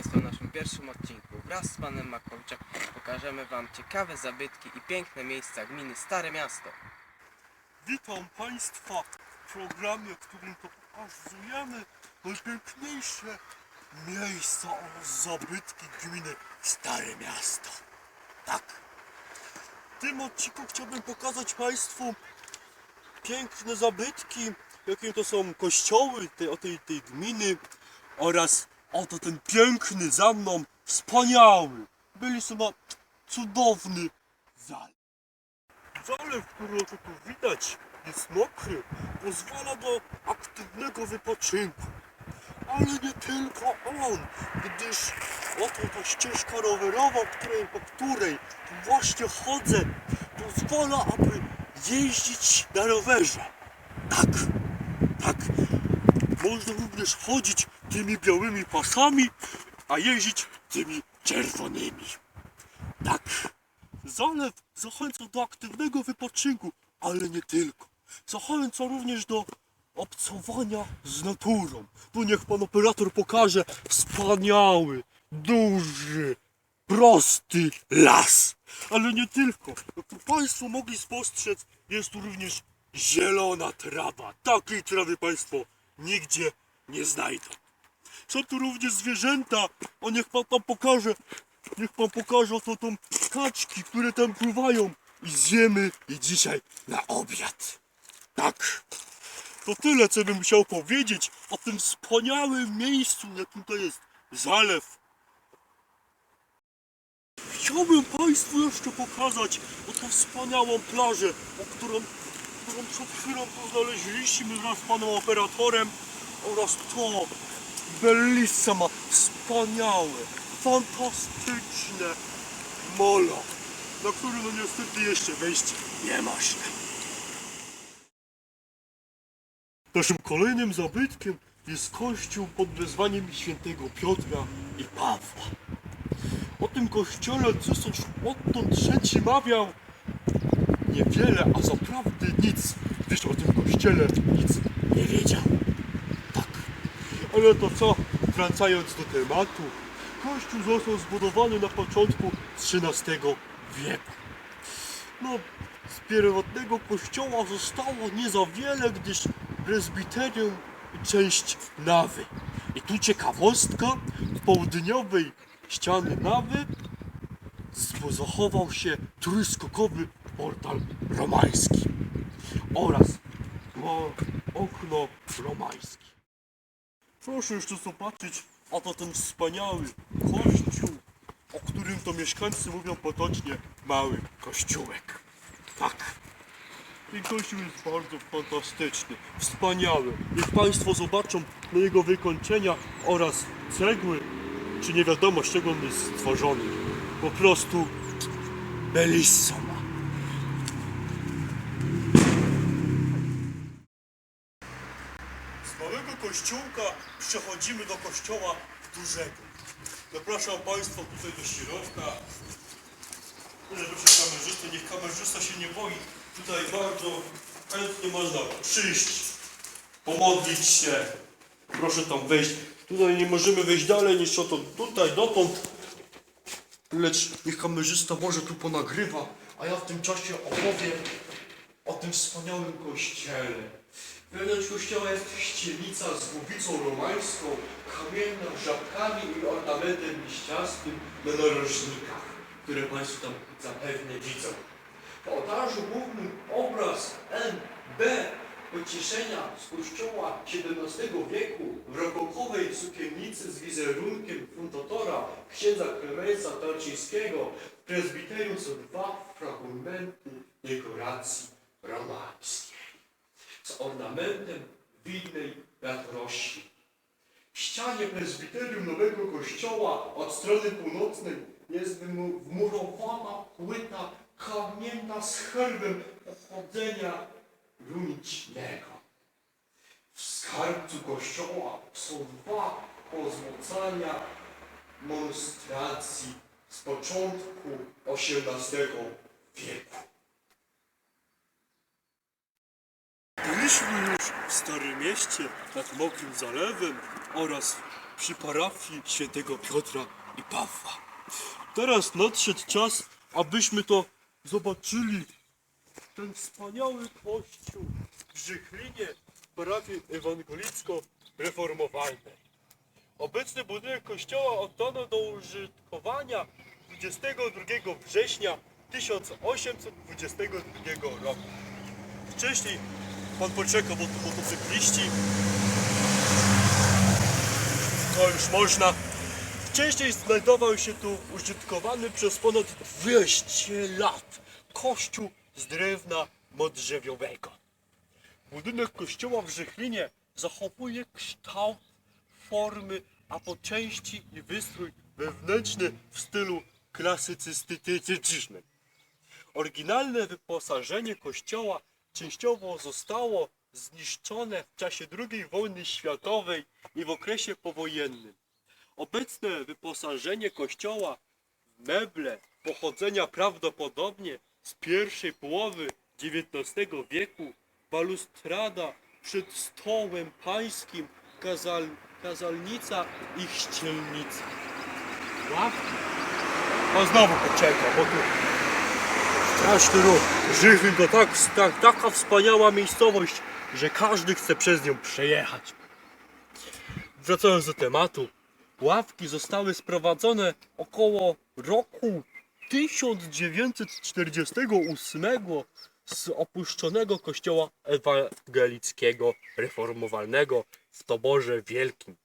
Państwa w naszym pierwszym odcinku. Wraz z Panem Makowiczem pokażemy Wam ciekawe zabytki i piękne miejsca gminy Stare Miasto. Witam Państwa w programie, w którym to pokazujemy najpiękniejsze miejsca oraz zabytki gminy Stare Miasto. Tak. W tym odcinku chciałbym pokazać Państwu piękne zabytki, jakie to są kościoły tej, tej, tej gminy oraz oto ten piękny za mną, wspaniały, byli sobie cudowny zalew. Zalew, który oto tu widać, jest mokry, pozwala do aktywnego wypoczynku. Ale nie tylko on, gdyż oto ta ścieżka rowerowa, której, po której właśnie chodzę, pozwala, aby jeździć na rowerze. Tak, tak. Można również chodzić tymi białymi pasami, a jeździć tymi czerwonymi. Tak. Zalew zachęca do aktywnego wypoczynku, ale nie tylko. Zachęca również do obcowania z naturą. Tu niech pan operator pokaże wspaniały, duży, prosty las. Ale nie tylko. Jak państwo mogli spostrzec, jest tu również zielona trawa. Takiej trawy państwo nigdzie nie znajdą. Są tu również zwierzęta. O niech pan tam pokaże. Niech pan pokaże oto tą kaczki, które tam pływają. I zjemy je dzisiaj na obiad. Tak. To tyle, co bym chciał powiedzieć o tym wspaniałym miejscu, jakim to jest zalew. Chciałbym Państwu jeszcze pokazać o tą wspaniałą plażę, o którą, którą przed chwilą znaleźliśmy wraz z panem operatorem oraz to bellissima, wspaniałe, fantastyczne molo, na który no niestety jeszcze wejść nie można. Naszym kolejnym zabytkiem jest kościół pod wezwaniem świętego Piotra i Pawła. O tym kościele cesarz Otton III mawiał niewiele, a zaprawdę nic, gdyż o tym kościele nic nie wiedział. Ale to co, wracając do tematu, kościół został zbudowany na początku XIII wieku. No, z pierwotnego kościoła zostało nie za wiele, gdyż prezbiterium część nawy. I tu ciekawostka, w południowej ściany nawy zachował się trójskokowy portal romański oraz okno romańskie. Proszę jeszcze zobaczyć, a to ten wspaniały kościół, o którym to mieszkańcy mówią potocznie mały kościółek. Tak. Ten kościół jest bardzo fantastyczny, wspaniały. Niech Państwo zobaczą na jego wykończenia oraz cegły, czy nie wiadomo z czego on jest stworzony. Po prostu bellissima. Z małego przechodzimy do kościoła dużego. Zapraszam Państwa tutaj do środka. Tyle proszę kamerzysty, niech kamerzysta się nie boi. Tutaj bardzo chętnie można przyjść, pomodlić się. Proszę tam wejść. Tutaj nie możemy wejść dalej niż oto tutaj, dotąd. Lecz niech kamerzysta może tu ponagrywa, a ja w tym czasie opowiem o tym wspaniałym kościele. Wewnątrz kościoła jest ścielnica z głowicą romańską, kamienną, żabkami i ornamentem liściastym na narożnikach, które Państwo tam zapewne widzą. W ołtarzu głównym obraz N.B. Pocieszenia z kościoła XVII wieku w rokokowej sukiennicy z wizerunkiem fundatora księdza Klemensa Tarczyńskiego w prezbiterium są dwa fragmenty dekoracji romańskiej z ornamentem widnej latorośli. W ścianie prezbiterium nowego kościoła od strony północnej jest wmurowana płyta kamienna z herbem pochodzenia runicznego. W skarbcu kościoła są dwa pozłocania monstracji z początku XVIII wieku. Byliśmy już w Starym Mieście nad Mokrym Zalewem oraz przy parafii świętego Piotra i Pawła. Teraz nadszedł czas, abyśmy to zobaczyli. Ten wspaniały kościół w Żychlinie, parafii ewangelicko-reformowalnej. Obecny budynek kościoła oddano do użytkowania 22 września 1822 roku. Wcześniej, pan poczeka, bo tu motocykliści. To już można. Wcześniej znajdował się tu użytkowany przez ponad 200 lat kościół z drewna modrzewiowego. Budynek kościoła w Żychlinie zachowuje kształt, formy, a po części i wystrój wewnętrzny w stylu klasycystycznym. Oryginalne wyposażenie kościoła częściowo zostało zniszczone w czasie II wojny światowej i w okresie powojennym. Obecne wyposażenie kościoła w meble pochodzenia prawdopodobnie z pierwszej połowy XIX wieku, balustrada przed stołem pańskim, kazal, kazalnica i ścielnica. Ławki. No znowu poczeka, bo tu straszny ruch. Żychlin to tak, tak, taka wspaniała miejscowość, że każdy chce przez nią przejechać. Wracając do tematu, ławki zostały sprowadzone około roku 1948 z opuszczonego kościoła ewangelickiego reformowalnego w Toborze Wielkim,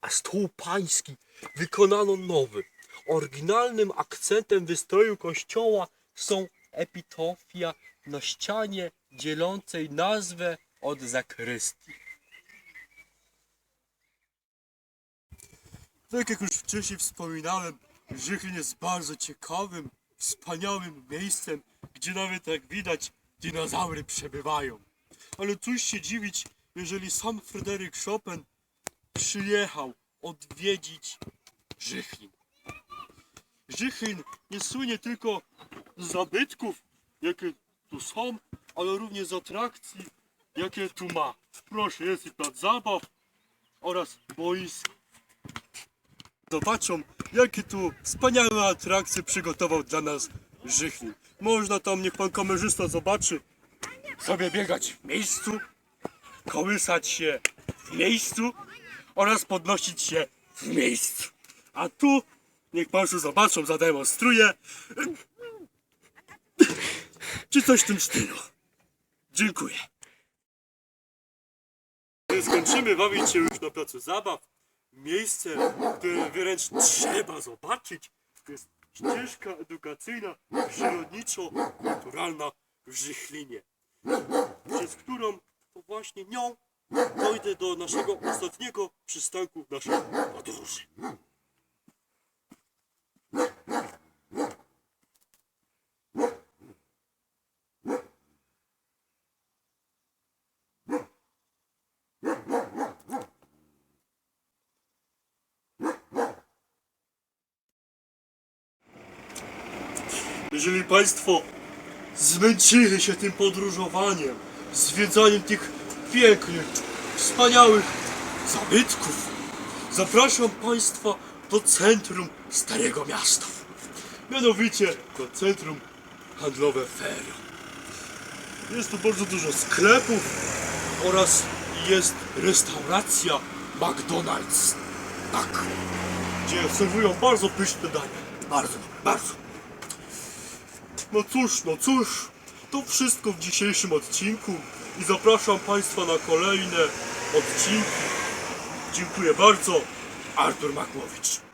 a stół pański wykonano nowy. Oryginalnym akcentem wystroju kościoła są epitofia na ścianie dzielącej nazwę od zakrystii. Tak jak już wcześniej wspominałem, Żychlin jest bardzo ciekawym, wspaniałym miejscem, gdzie nawet jak widać dinozaury przebywają. Ale cóż się dziwić, jeżeli sam Fryderyk Chopin przyjechał odwiedzić Żychlin. Żychlin nie słynie tylko zabytków, jakie tu są, ale również z atrakcji, jakie tu ma. Proszę, jest i plac zabaw oraz boisko. Zobaczą, jakie tu wspaniałe atrakcje przygotował dla nas Żychlin. Można tam, niech pan kamerzysta zobaczy, sobie biegać w miejscu, kołysać się w miejscu oraz podnosić się w miejscu. A tu, niech państwo zobaczą, zademonstruję, czy coś w tym stylu. Dziękuję. Skończymy bawić się już na placu zabaw. Miejsce, które wręcz trzeba zobaczyć, jest ścieżka edukacyjna przyrodniczo-kulturalna w Żychlinie, przez którą to właśnie nią dojdę do naszego ostatniego przystanku naszej podróży. Jeżeli Państwo zmęczyli się tym podróżowaniem, zwiedzaniem tych pięknych, wspaniałych zabytków, zapraszam Państwa do centrum Starego Miasta. Mianowicie do centrum handlowe Feria. Jest tu bardzo dużo sklepów oraz jest restauracja McDonald's. Tak, gdzie serwują bardzo pyszne dania. Bardzo bardzo. No cóż, no cóż, to wszystko w dzisiejszym odcinku i zapraszam Państwa na kolejne odcinki. Dziękuję bardzo, Artur Makłowicz.